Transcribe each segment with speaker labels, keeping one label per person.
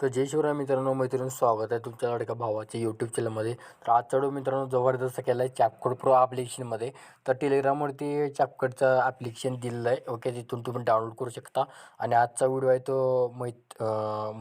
Speaker 1: तर जय शिवराय मित्रांनो मैत्रिणी स्वागत आहे तुमच्या लाडक्या भावाच्या यूट्यूब चॅनलमध्ये तर आज चढू मित्रांनो जबरदस्त केला आहे चॅपकोड प्रो ॲप्लिकेशनमध्ये तर टेलिग्रामवरती चॅपकोडचं ॲप्लिकेशन दिलेलं आहे. ओके तिथून तुम्ही डाउनलोड करू शकता. आणि आजचा व्हिडिओ आहे तो मै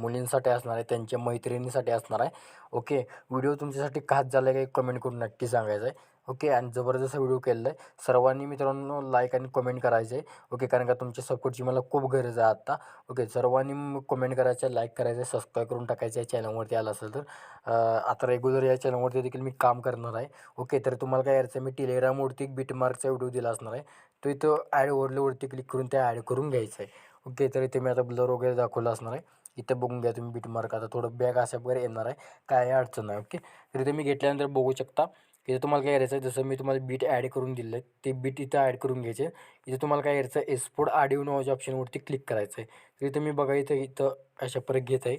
Speaker 1: मुलींसाठी असणार आहे त्यांच्या मैत्रिणीसाठी असणार आहे. ओके? व्हिडिओ तुमच्यासाठी खास झाला आहे काही कमेंट करून नक्की सांगायचं आहे ओके? आणि जबरदस्त व्हिडिओ केलेला आहे सर्वांनी मित्रांनो लाईक आणि कमेंट करायचं आहे ओके? कारण का तुमच्या सपोर्टची मला खूप गरज आहे आत्ता. ओके? सर्वांनी कमेंट करायचं लाईक करायचं आहे सबस्क्राईब करून टाकायचं आहे चॅनलवरती आला असेल तर. आता रेग्युलर या चॅनलवरती देखील मी काम करणार आहे. ओके? तर तुम्हाला काय यायचं मी टेलिग्रामवरती एक बीटमार्कचा व्हिडिओ दिला असणार आहे. तो इथं ॲड ओरल्यावरती क्लिक करून त्या ॲड करून घ्यायचं आहे ओके? तर इथे मी आता ब्लर वगैरे दाखवला असणार आहे. इथं बघून घ्या तुम्ही बीट मार्क आता थोडं बॅग अशा वगैरे येणार आहे. काय अडचण नाही ओके तर इथे मी घेतल्यानंतर बघू शकता इथं तुम्हाला काय करायचं आहे जसं मी तुम्हाला बीट ॲड करून दिलं आहे ते बीट इथं ॲड करून घ्यायचे. इथं तुम्हाला काय करायचं आहे एक्सपोर्ट आडिओ नावाच्या ऑप्शनवरती क्लिक करायचं आहे तर तुम्ही मी बघा इथं इथं अशा परत घेत आहे.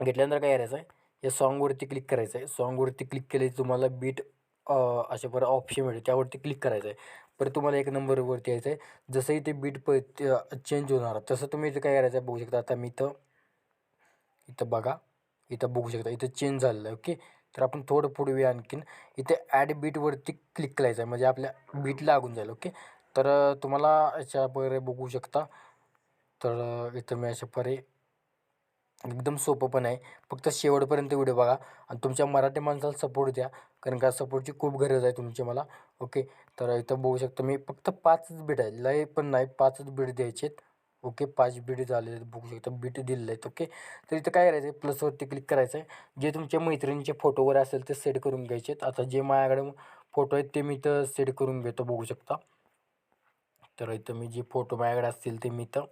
Speaker 1: घेतल्यानंतर काय करायचं आहे या सॉन्गवरती क्लिक करायचं आहे सॉन्गवरती क्लिक केले तुम्हाला बीट अशा परत ऑप्शन मिळेल त्यावरती क्लिक करायचं आहे परत तुम्हाला एक नंबरवरती यायचं आहे जसं इथे बीट प चेंज होणार तसं तुम्ही इथं काय करायचं आहे बघू शकता. आता मी इथं इथं बघा इथं बघू शकता इथं चेंज झालेलं आहे ओके तर आपण थोडं पुढे आणखीन इथे ॲड बीटवरती क्लिक करायचं आहे म्हणजे आपल्या बीट लागून जाईल ओके तर तुम्हाला अशा परे बघू शकता. तर इथं मी अशा परे एकदम सोपं पण आहे. फक्त शेवटपर्यंत व्हिडिओ बघा आणि तुमच्या मराठी माणसाला सपोर्ट द्या कारण का सपोर्टची खूप गरज आहे तुमची मला ओके तर इथं बघू शकता मी फक्त पाचच बीट आहे लय पण नाही पाचच बीट द्यायचे आहेत ओके पाच बीट झालेले बघू शकता बीट दिलेलं आहेत ओके. तर इथं काय करायचं आहे प्लसवरती क्लिक करायचं आहे जे तुमच्या मैत्रिणीचे फोटो वगैरे असेल ते सेट करून घ्यायचे आहेत. आता जे माझ्याकडे फोटो आहेत ते मी इथं सेट करून घेतो बघू शकता. तर इथं मी जे फोटो माझ्याकडे असतील ते मी इथं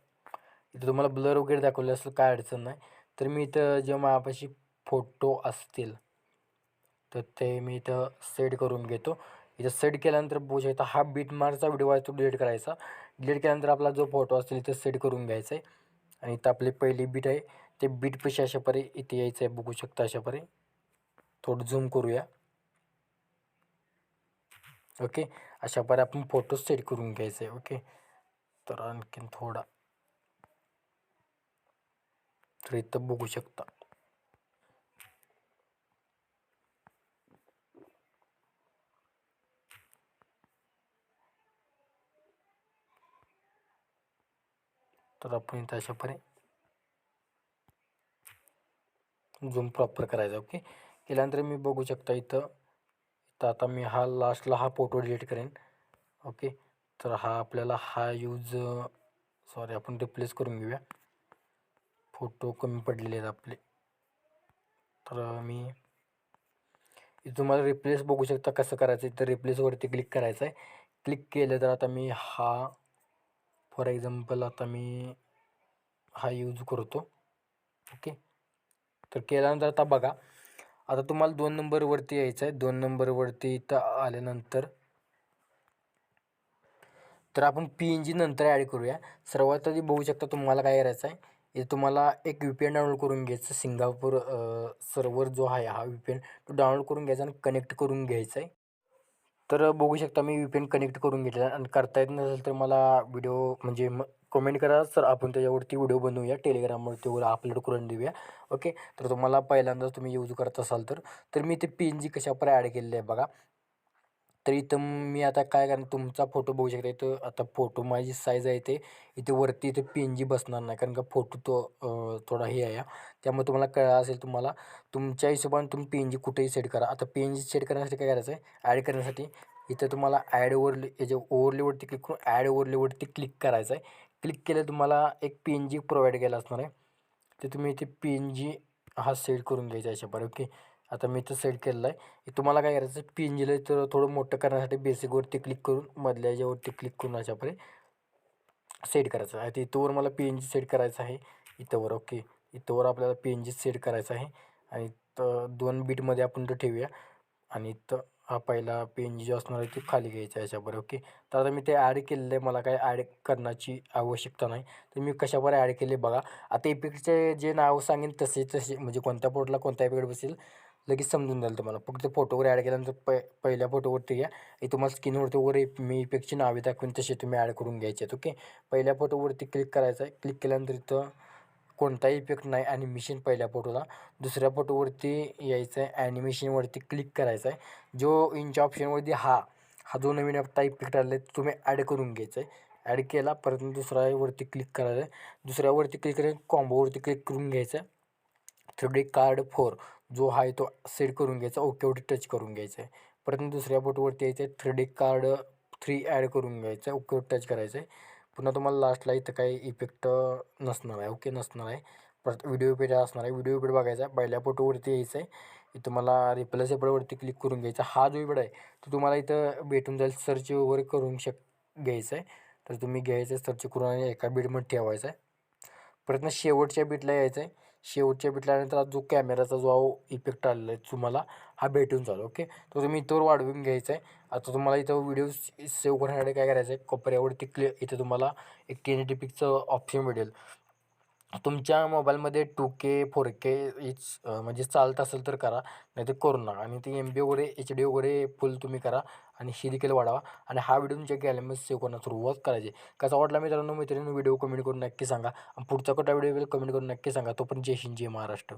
Speaker 1: इथं तुम्हाला ब्लर वगैरे दाखवले असेल काय अडचण नाही. तर मी इथं जे माझ्यापाशी फोटो असतील तर ते मी इथं सेट करून घेतो. इथं सेट केल्यानंतर बघू इथं हा बीट मारचा व्हिडिओ आहे तो डिलीट करायचा. डिलीट केल्यानंतर आपला जो फोटो असेल इथं सेट करून घ्यायचा आहे आणि इथं आपली पहिली बीट आहे ते बीट पैसे अशा परे इथे यायचं आहे बघू शकता अशा परे. थोडं झूम करूया. ओके अशा परे आपण फोटो सेट करून घ्यायचं आहे ओके तर आणखीन थोडा. तर इथं बघू शकता. तर आपण इथं अशापणे झूम प्रॉपर करायचा ओके केल्यानंतर मी बघू शकता इथं इथं आता मी हा लास्टला हा फोटो डिलीट करेन ओके तर हा आपल्याला हा यूज सॉरी आपण रिप्लेस करून घेऊया. फोटो कमी पडलेले आहेत आपले. तर मी इथं तुम्हाला रिप्लेस बघू शकता कसं करायचं आहे तर रिप्लेसवरती क्लिक करायचं आहे क्लिक केलं तर आता मी हा फॉर एक्झाम्पल आता मी हा यूज करतो. ओके? तर केल्यानंतर आता बघा आता तुम्हाला दोन नंबरवरती यायचं आहे. दोन नंबरवरती इथं आल्यानंतर तर आपण पी एन जी नंतर ॲड करूया. सर्वात आधी बघू शकता तुम्हाला काय करायचं आहे हे तुम्हाला एक व्ही पी एन डाउनलोड करून घ्यायचं. सिंगापूर सर्वर जो आहे हा व्ही पी एन तो डाउनलोड करून घ्यायचा आणि कनेक्ट करून घ्यायचा आहे तर बघू शकता मी व्ही पी एन कनेक्ट करून घेतला आणि करता येत नसेल तर मला व्हिडिओ म्हणजे म कमेंट करा. सर आपण त्याच्यावरती व्हिडिओ बनवूया. टेलिग्रामवरती वगैरे अपलोड करून देऊया. ओके तर तुम्हाला पहिल्यांदाच तुम्ही यूज करत असाल तर. तर मी ते पी एन जी कशापर ॲड केलेलं आहे बघा. तर इथं मी आता काय कारण तुमचा फोटो बघू शकता. इथं आता फोटो माझी साईज आहे ते. इथे वरती इथे पी एन जी बसणार नाही कारण का फोटो तो थोडा हे आहे. त्यामुळे तुम्हाला कळलं असेल तुम्हाला तुमच्या हिशोबाने तुम्ही पी एन जी कुठेही सेट करा. आता पी एन जी सेट करण्यासाठी काय करायचं आहे ॲड करण्यासाठी इथं तुम्हाला ॲड ओवरले याच्या ओवरलेवरती क्लिक करून ॲड ओवरलेवरती क्लिक करायचं आहे क्लिक केलं तुम्हाला एक पी एन जी प्रोव्हाइड केला असणार आहे. ते तुम्ही इथे पी एन जी हा सेट करून घ्यायचा हिशोबाने ओके आता मी तो सेट केलेलं आहे. तुम्हाला काय करायचं पी एन जीला तर थोडं मोठं करण्यासाठी बेसिकवरती क्लिक करून मधल्या याच्यावरती क्लिक करून अशापरे सेट करायचं आहे. इथंवर मला पी एन जी सेट करायचं आहे. इथंवर ओके इथंवर आपल्याला पी एन जी सेट करायचं आहे. आणि तर दोन बीटमध्ये आपण तो ठेवूया. आणि तर हा पहिला पी एन जी जो असणार आहे ते खाली घ्यायचा आहे याच्यावर ओके तर आता मी ते ॲड केलेलं आहे. मला काय ॲड करण्याची आवश्यकता नाही. तर मी कशावर ॲड केले बघा. आता इपिकचे जे नाव सांगेन तसे तसे म्हणजे कोणत्या पोर्टला कोणत्या इपिकड बसेल? लगेच समजून जाईल तुम्हाला. फक्त फोटोवर ॲड केल्यानंतर प पहिल्या फोटोवरती या हे तुम्हाला स्किनवरती वगैरे मी इफेक्टची नावे दाखवून तसे तुम्ही ॲड करून घ्यायचे आहेत ओके पहिल्या फोटोवरती क्लिक करायचं आहे. क्लिक केल्यानंतर इथं कोणताही इफेक्ट नाही ॲनिमेशन पहिल्या फोटोला दुसऱ्या फोटोवरती यायचं आहे ॲनिमेशनवरती क्लिक करायचं आहे. जो इंच ऑप्शनवरती हा हा जो नवीन आता इफेक्ट आला आहे तुम्ही ॲड करून घ्यायचं आहे. ॲड केला परत दुसऱ्यावरती क्लिक करायचं आहे. दुसऱ्यावरती क्लिक करायचं कॉम्बोवरती क्लिक करून घ्यायचं आहे. Three D card four. जो आहे तो सेट करून घ्यायचा ओकेवरती टच करून घ्यायचा आहे. परत दुसऱ्या बोटवरती यायचं आहे three D card three add करून घ्यायचं आहे ओकेवर टच करायचं आहे. पुन्हा तुम्हाला लास्टला इथं काही इफेक्ट नसणार आहे ओके नसणार आहे. परत व्हिडिओ पेड असणार आहे व्हिडिओ पेड बघायचा आहे पहिल्या फोटोवरती यायचं आहे. इथं तुम्हाला एपडवरती क्लिक करून घ्यायचा हा जो इकडं आहे तो तुम्हाला इथं भेटून जाईल सर्च वगैरे करून शक घ्यायचं आहे. तर तुम्ही घ्यायचं आहे सर्च करून आणि एका बीटमध्ये ठेवायचं आहे. परत ना शेवटच्या बीटला यायचं आहे. शेवटच्या भेटल्यानंतर जो कॅमेराचा जो इफेक्ट आलेला आहे तुम्हाला हा भेटून चालू ओके तो तुम्ही इथवर वाढवून घ्यायचा आहे. आता तुम्हाला इथं व्हिडिओ सेव्ह करण्यासाठी काय करायचं आहे? कोपऱ्यावरती क्लिक इथं तुम्हाला एक टेन एटी पिकचं ऑप्शन भेटेल. तुमच्या मोबाईलमध्ये टू के फोर के इच म्हणजे चालत असेल तर करा नाही तर करू नका. आणि ती एम बी वगैरे एच डी वगैरे फुल तुम्ही करा आणि ही देखील वाढवा. आणि हा व्हिडिओ तुमच्या गॅलरीमध्ये सेव्ह करण्यास सुरुवात करायची. कसा वाटला मित्रांनो? मैत्रिणी व्हिडिओ कमेंट करून नक्की सांगा. आणि पुढचा कोणता व्हिडिओ कमेंट करून नक्की सांगा. तो पण जय हिंद जय महाराष्ट्र.